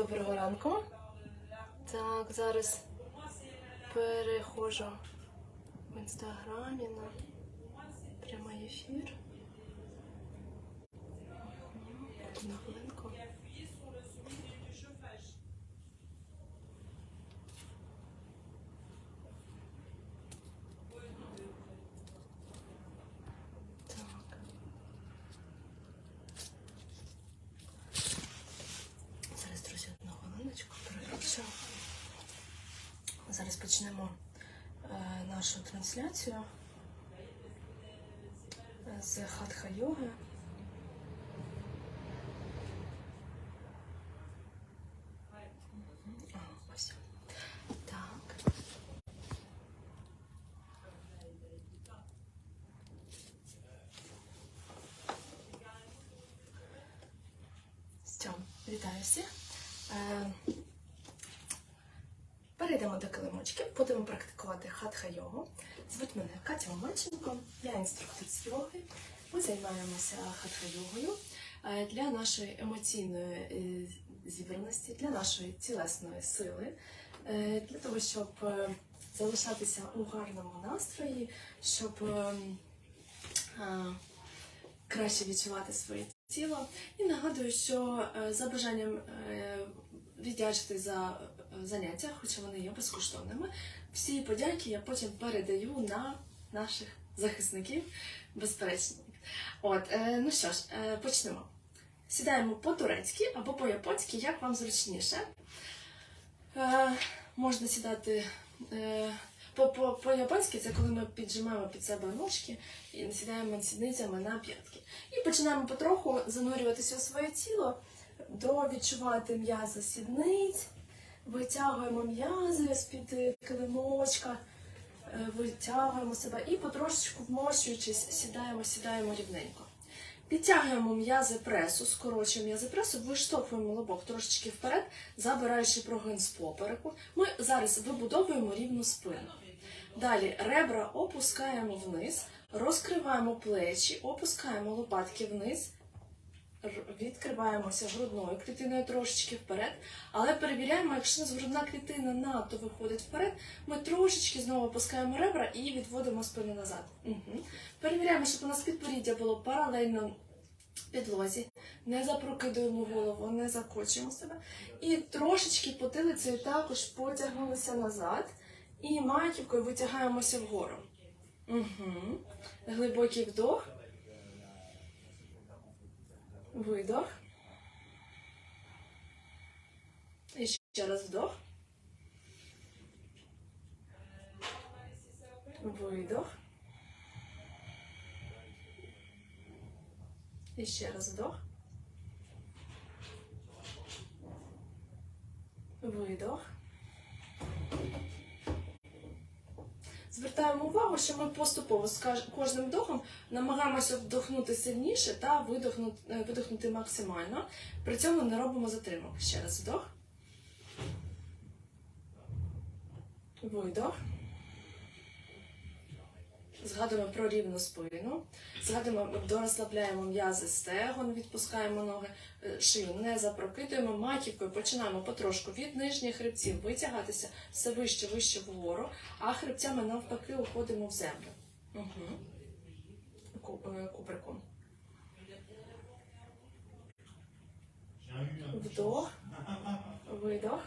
Доброго ранку. Так, зараз перехожу в інстаграмі на прямий ефір. Одну хвилинку. Так. Зараз, друзі, одну хвилиночку переключу. Зараз почнемо е, нашу трансляцію. Е, з хатха йоги. Вітаю всіх. Е, Перейдемо до килимочки, будемо практикувати хатха йогу. Звуть мене Катя Омельченко, я інструктор з йоги. Ми займаємося хатха йогою е, для нашої емоційної е, зібраності, для нашої тілесної сили, е, для того, щоб залишатися у гарному настрої, щоб краще відчувати своє тіло. І нагадую, що за бажанням віддячити за заняття, хоча вони є безкоштовними, всі подяки я потім передаю на наших захисників безперечників. От, е, ну що ж, е, почнемо. Сідаємо по-турецьки або по-японськи, як вам зручніше. Е, можна сідати по- по- по-японськи, це коли ми піджимаємо під себе ножки і сідаємо сідницями на п'ятки. І починаємо потроху занурюватися у своє тіло, до відчувати м'язи сідниць, витягуємо м'язи з-під килимочка, е, витягуємо себе і потрошечку вмощуючись, сідаємо, сідаємо рівненько. Підтягуємо м'язи пресу, скорочуємо м'язи пресу, виштовхуємо лобок трошечки вперед, забираючи прогин з попереку. Ми зараз вибудовуємо рівну спину. Далі ребра опускаємо вниз, розкриваємо плечі, опускаємо лопатки вниз, відкриваємося грудною клітиною трошечки вперед, але перевіряємо, якщо у нас грудна клітина надто виходить вперед, ми трошечки знову опускаємо ребра і відводимо спину назад. Угу. Перевіряємо, щоб у нас підборіддя було паралельно підлозі, не запрокидуємо голову, не закочуємо себе. І трошечки потилицею також потягнулися назад. І маківкою витягаємося вгору. Угу. Глибокий вдох. Видох. І ще раз вдох. Видох. І ще раз вдох. Видох. Звертаємо увагу, що ми поступово з кожним вдохом намагаємося вдохнути сильніше та видохнути, е, видохнути максимально. При цьому не робимо затримок. Ще раз вдох. Видох. Згадуємо про рівну спину. Згадуємо, дорозслабляємо м'язи стегон, відпускаємо ноги, е, шию не запрокидуємо маківкою, починаємо потрошку від нижніх хребців витягатися все вище, вище вгору, а хребцями навпаки уходимо в землю. Угу. Кубриком. Вдох, видох.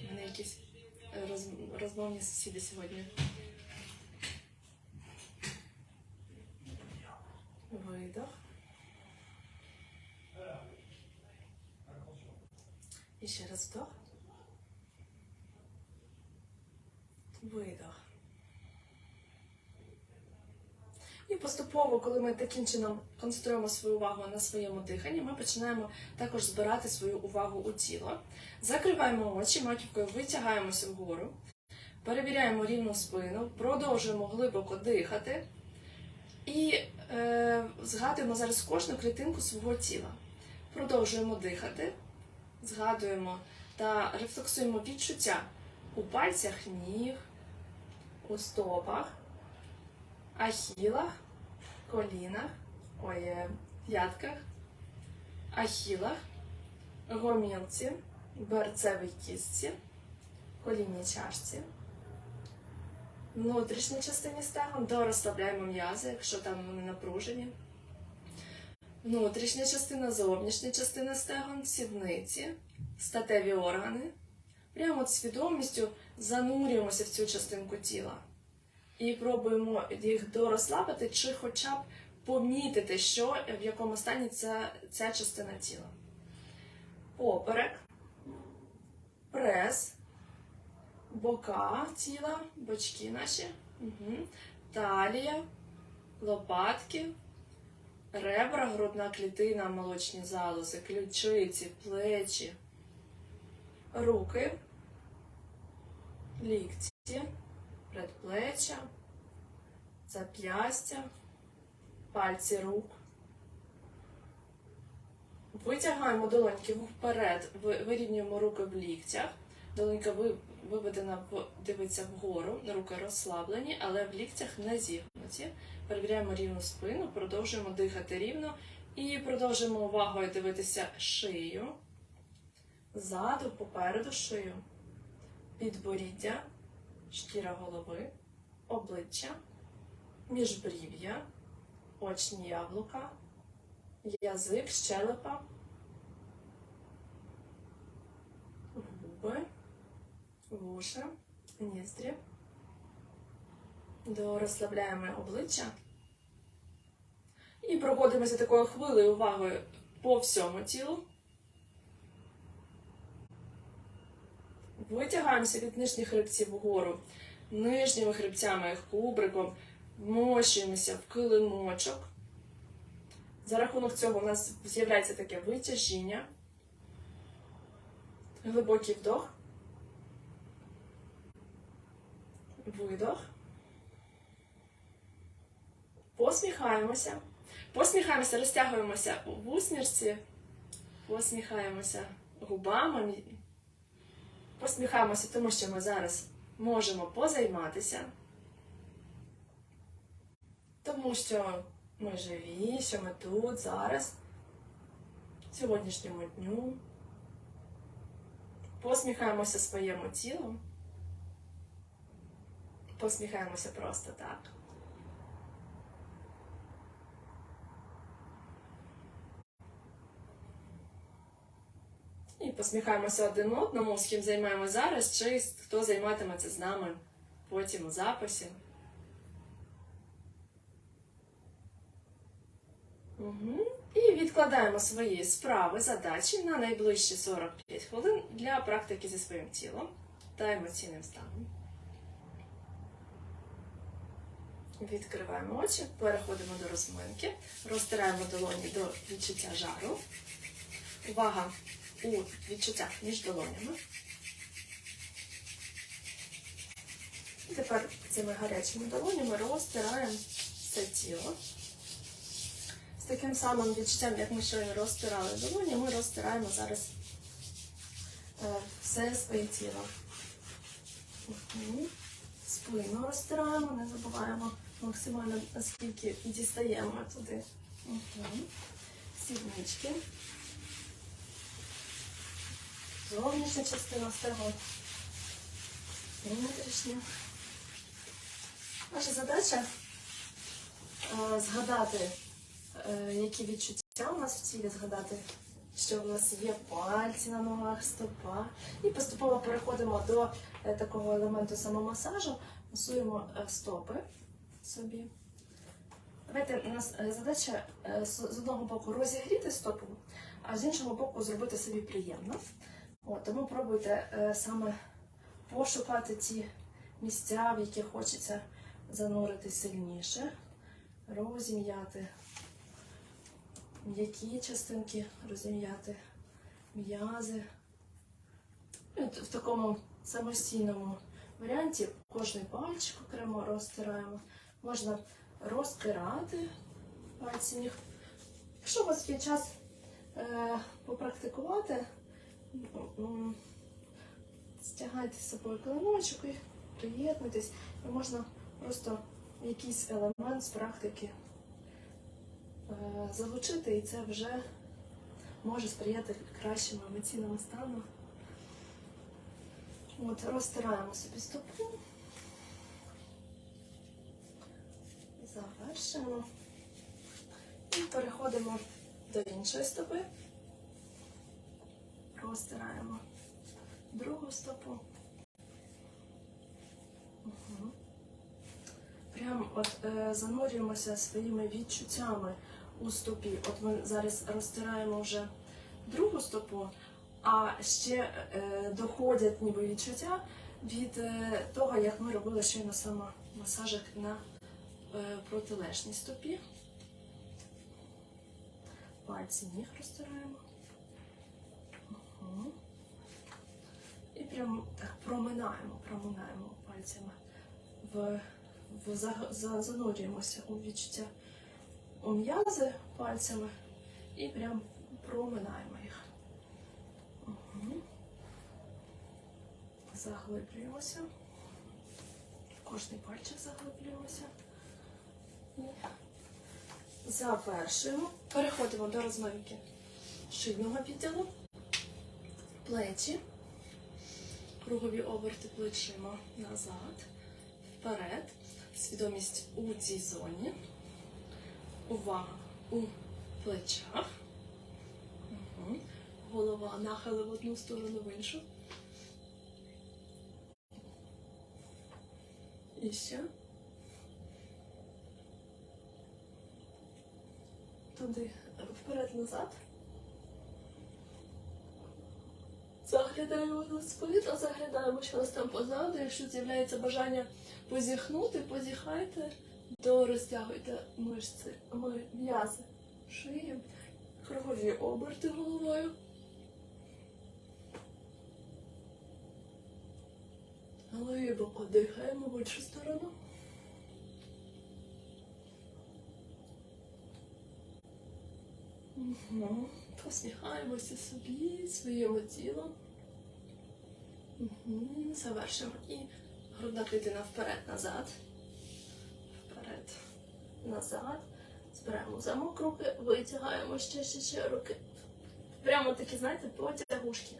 У мене якісь е, розмовні сусіди сьогодні. Видох. І ще раз вдох. Видох. І поступово, коли ми таким чином концентруємо свою увагу на своєму диханні, ми починаємо також збирати свою увагу у тіло. Закриваємо очі, маківкою витягаємося вгору, перевіряємо рівну спину, продовжуємо глибоко дихати. І згадуємо зараз кожну клітинку свого тіла. Продовжуємо дихати, згадуємо та рефлексуємо відчуття у пальцях ніг, у стопах, ахілах, колінах, ой, е, п'ятках, ахілах, гомілці, берцевій кістці, колінній чашці, внутрішній частині стегон, дорозслабляємо м'язи, якщо там вони напружені. Внутрішня частина, зовнішня частина стегон, сідниці, статеві органи. Прямо от свідомістю занурюємося в цю частинку тіла і пробуємо їх дорозслабити, чи хоча б помітити, що в якому стані ця, ця частина тіла. Поперек, прес, бока тіла, бочки наші, угу. талія, лопатки, ребра, грудна клітина, молочні залози, ключиці, плечі, руки, лікті, предплеччя, зап'ястя, пальці рук. Витягаємо долоньки вперед, вирівнюємо руки в ліктях. Долонька виведена дивиться вгору, руки розслаблені, але в ліктях не зігнуті. Перевіряємо рівну спину, продовжуємо дихати рівно і продовжуємо увагою дивитися шию, ззаду, попереду шию, підборіддя, шкіра голови, обличчя, міжбрів'я, очні яблука, язик, щелепа, губи, вуша, ніздрі. Дорозслабляємо обличчя. І проходимося такою хвилею увагою по всьому тілу. Витягаємося від нижніх хребців вгору, нижніми хребцями, кубриком, вмощуємося в килимочок. За рахунок цього у нас з'являється таке витяжіння. Глибокий вдох. Видох. Посміхаємося. Посміхаємося, розтягуємося в усмішці. Посміхаємося губами. Посміхаємося, тому що ми зараз можемо позайматися. Тому що ми живі, що ми тут, зараз, сьогоднішньому дню. Посміхаємося своєму тілу. Посміхаємося просто так. І посміхаємося один одному, з ким займаємо зараз, чи хто займатиметься з нами потім у записі. Угу. І відкладаємо свої справи, задачі на найближчі 45 хвилин для практики зі своїм тілом та емоційним станом. Відкриваємо очі, переходимо до розминки, розтираємо долоні до відчуття жару. Увага у відчуттях між долонями. І тепер цими гарячими долонями розтираємо все тіло. З таким самим відчуттям, як ми щойно розтирали долоні, ми розтираємо зараз е, все своє тіло. Спину розтираємо, не забуваємо максимально, наскільки дістаємо туди. Мгм. Сіднички. Зовнішня частина стегон. Внутрішня. Наша задача е, згадати, е, які відчуття у нас в тілі, згадати, що в нас є пальці на ногах, стопа. І поступово переходимо до е, такого елементу самомасажу. Масуємо е, стопи собі. Давайте у нас е, задача е, з одного боку розігріти стопу, а з іншого боку зробити собі приємно. От, тому пробуйте е, саме пошукати ті місця, в які хочеться занурити сильніше, розім'яти м'які частинки, розім'яти м'язи. В такому самостійному варіанті кожний пальчик окремо розтираємо. Можна розтирати пальці ніг. Якщо у вас є час е, попрактикувати, стягайте з собою килимочок і приєднуйтесь. І можна просто якийсь елемент з практики е, залучити, і це вже може сприяти кращому емоційному стану. От, розтираємо собі стопу. Завершуємо. І переходимо до іншої стопи. Розтираємо другу стопу. Угу. Прям от е, занурюємося своїми відчуттями у стопі. От ми зараз розтираємо вже другу стопу, а ще е, доходять ніби відчуття від е, того, як ми робили щойно саме масажик на протилежній стопі. Пальці ніг розтираємо. І прямо так проминаємо, проминаємо пальцями в, в за- за- занурюємося у відчуття у м'язи пальцями і прям проминаємо їх. Заглиблюємося. Кожний пальчик заглиблюємося. Завершуємо. Переходимо до розминки шийного відділу, плечі, кругові оберти плечима назад, вперед, свідомість у цій зоні, увага у плечах, Угу. голова нахили в одну сторону в іншу. І ще. Туди вперед-назад. Заглядаємо на спит, заглядаємо, що нас там позаду. Якщо з'являється бажання позіхнути, позіхайте, то розтягуйте мишці, м'язи, шиї, кругові оберти головою. Глибоко дихаємо в іншу сторону. Угу. Посміхаємося собі, своєму тілу. Угу. Завершимо. І грудна клітина вперед-назад. Вперед, назад. Збираємо замок руки, витягаємо ще, ще, ще руки. Прямо такі, знаєте, потягушки.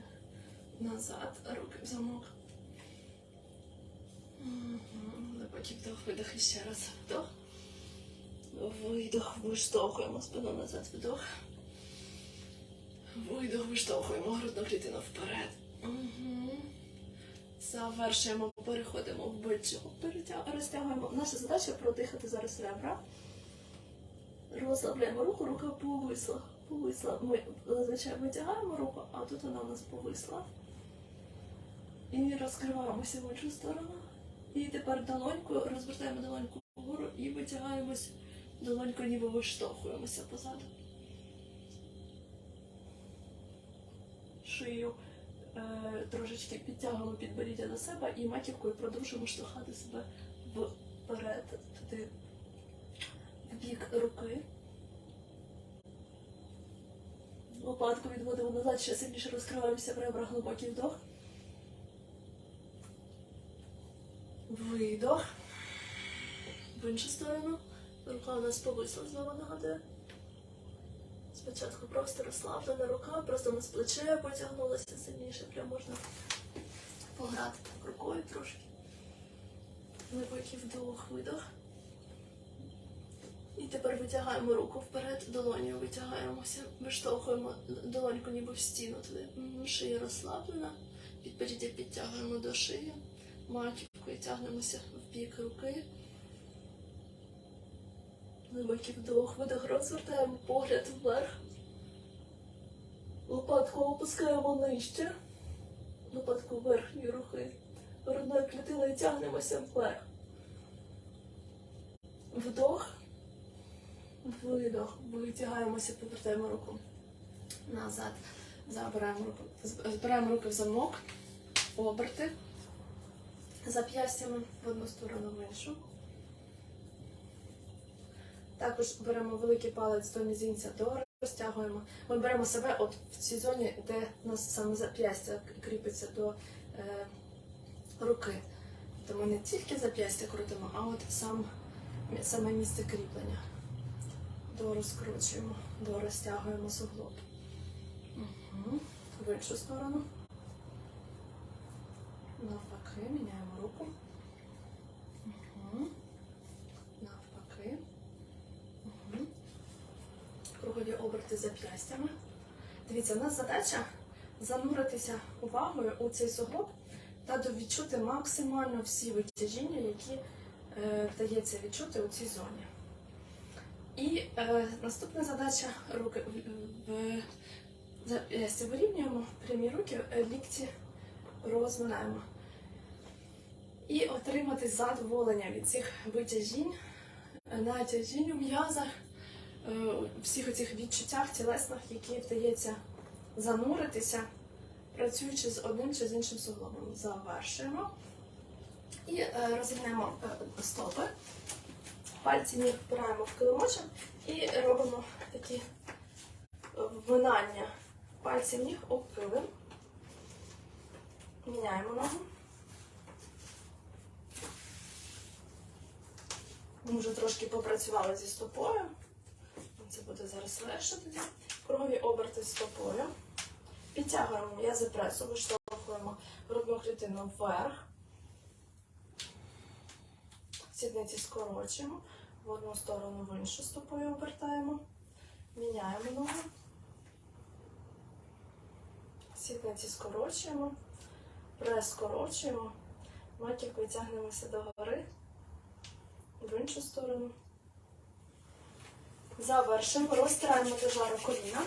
Назад, руки в замок. Глибокий вдох, видох і ще раз вдох. Видох, виштовхуємо спину назад, вдох. Видох, виштовхуємо грудну клітину вперед. Угу. Завершуємо, переходимо в бочок, розтягуємо. Наша задача продихати зараз ребра. Розслабляємо руку, рука повисла. Повисла. Ми зазвичай витягаємо руку, а тут вона у нас повисла. І розкриваємося в іншу сторону. І тепер долоньку, розвертаємо долоньку вгору і витягаємось долоньку, ніби виштовхуємося позаду. Шию е, трошечки підтягуємо підборіддя до себе і маківкою продовжуємо штовхати себе вперед, туди, в бік руки. Лопатку відводимо назад, ще сильніше розкриваємося в ребра, глибокий вдох. Видох. В іншу сторону. Рука у нас повисла, знову нагадую. Спочатку просто розслаблена рука, просто на плече потягнулася сильніше, прям можна пограти так рукою трошки. Глибокий вдох, видох. І тепер витягаємо руку вперед, долоню витягаємося, виштовхуємо долоньку ніби в стіну туди. Шия розслаблена, підборіддя підтягуємо до шиї, маківкою тягнемося в бік руки. Глибокий вдох, видох, розвертаємо погляд вверх. Лопатку опускаємо нижче. Лопатку верхньої руки. Грудною клітиною тягнемося вверх. Вдох. Видох. Витягаємося, повертаємо руку назад. Забираємо руку. Збираємо руки в замок. Оберти. Зап'ястями в одну сторону в іншу. Також беремо великий палець до мізинця, до розтягуємо. Ми беремо себе от в цій зоні, де у нас саме зап'ястя кріпиться до е, руки. Ми не тільки зап'ястя крутимо, а от сам, саме місце кріплення. До розкручуємо, до розтягуємо суглоб. В іншу сторону. Навпаки, міняємо руку. Угу. Навпаки. Угу. Кругові оберти зап'ястями. Дивіться, у нас задача зануритися увагою у цей суглоб та відчути максимально всі витяжіння, які е, вдається відчути у цій зоні. І е, наступна задача руки в, в зап'ястя вирівнюємо, прямі руки, е, лікті розминаємо. І отримати задоволення від цих витяжінь, е, натяжінь у м'язах, е, всіх оцих відчуттях тілесних, які вдається зануритися, працюючи з одним чи з іншим суглобом. Завершуємо. І е, розігнемо е, стопи. Пальці ніг впираємо в килимочок і робимо такі е, вминання пальців ніг об килим. Міняємо ногу. Ми вже трошки попрацювали зі стопою. Це буде зараз легше тоді. Кругові оберти стопою. Підтягуємо м'язи пресу, виштовхуємо грудну клітину вверх. Сідниці скорочуємо. В одну сторону, в іншу стопою обертаємо. Міняємо ногу. Сідниці скорочуємо. Прес скорочуємо. Маківкою тягнемося догори. В іншу сторону. Завершимо. Розтираємо до жару коліна.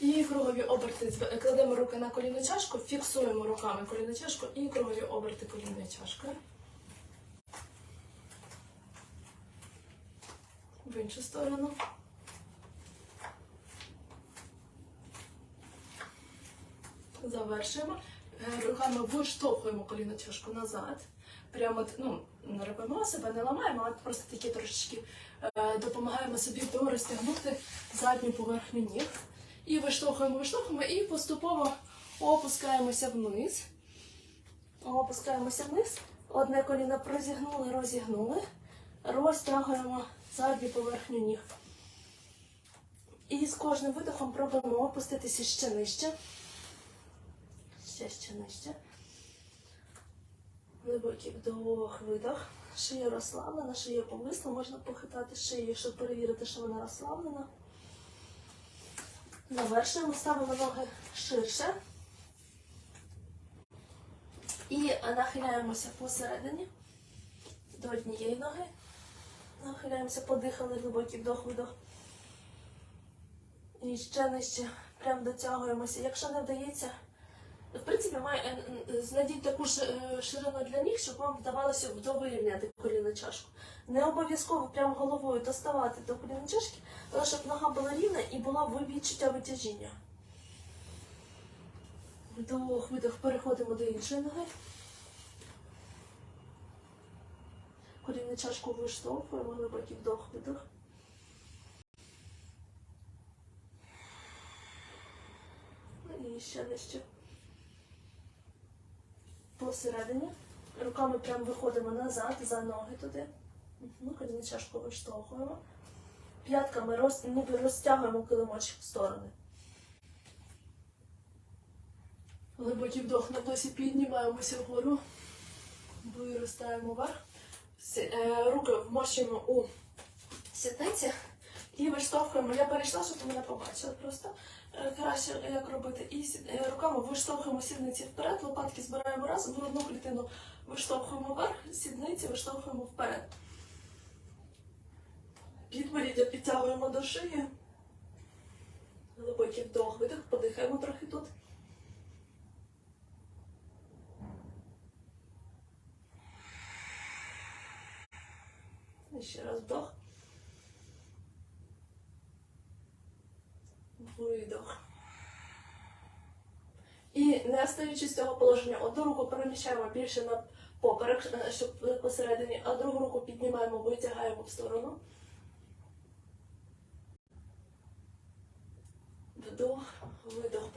І кругові оберти. Кладемо руки на колінну чашку, фіксуємо руками колінну чашку і кругові оберти колінною чашкою. В іншу сторону. Завершуємо. Е, Руками виштовхуємо колінну чашку назад. Прямо ну, не робимо себе, не ламаємо, а просто такі трошечки е, допомагаємо собі розтягнути задню поверхню ніг. І виштовхуємо, виштовхуємо і поступово опускаємося вниз. Опускаємося вниз. Одне коліно прозігнули, розігнули. Розтягуємо задню поверхню ніг. І з кожним видихом пробуємо опуститися ще нижче. Ще ще нижче. Глибокий вдох, видох. Шия розслаблена, шия повисла. Можна похитати шию, щоб перевірити, що вона розслаблена. Завершуємо, ставимо ноги ширше. І нахиляємося посередині до однієї ноги. Нахиляємося, подихали, глибокий вдох, видох. І ще нижче, прям дотягуємося. Якщо не вдається, в принципі, має, е, е, знайдіть таку ж е, ширину для ніг, щоб вам вдавалося вдовирівняти колінну чашку. Не обов'язково прям головою доставати до колінної чашки, але щоб нога була рівна і було відчуття витяжіння. Вдох, видох, переходимо до іншої ноги. Колінну чашку виштовхуємо, глибокий вдох, видох. Ну І ще нижче. Посередині. Руками прямо виходимо назад, за ноги туди. Ну, колінну чашку виштовхуємо. П'ятками роз, ніби розтягуємо килимочок в сторони. Глибокий вдох на плесі піднімаємося вгору. Виростаємо вверх. Е, Руки вмощуємо у сідниці і виштовхуємо. Я перейшла, щоб мене побачили просто. Е, Краще як робити. І е, руками виштовхуємо сідниці вперед, лопатки збираємо разом, грудну клітину виштовхуємо вверх, сідниці виштовхуємо вперед. Підборіддя підтягуємо до шиї. Глибокий вдох, видих, подихаємо трохи тут. Ще раз вдох. Видох. І не остаючись з цього положення, одну руку переміщаємо більше на поперек, е, щоб посередині, а другу руку піднімаємо, витягаємо в сторону. Вдох, видох.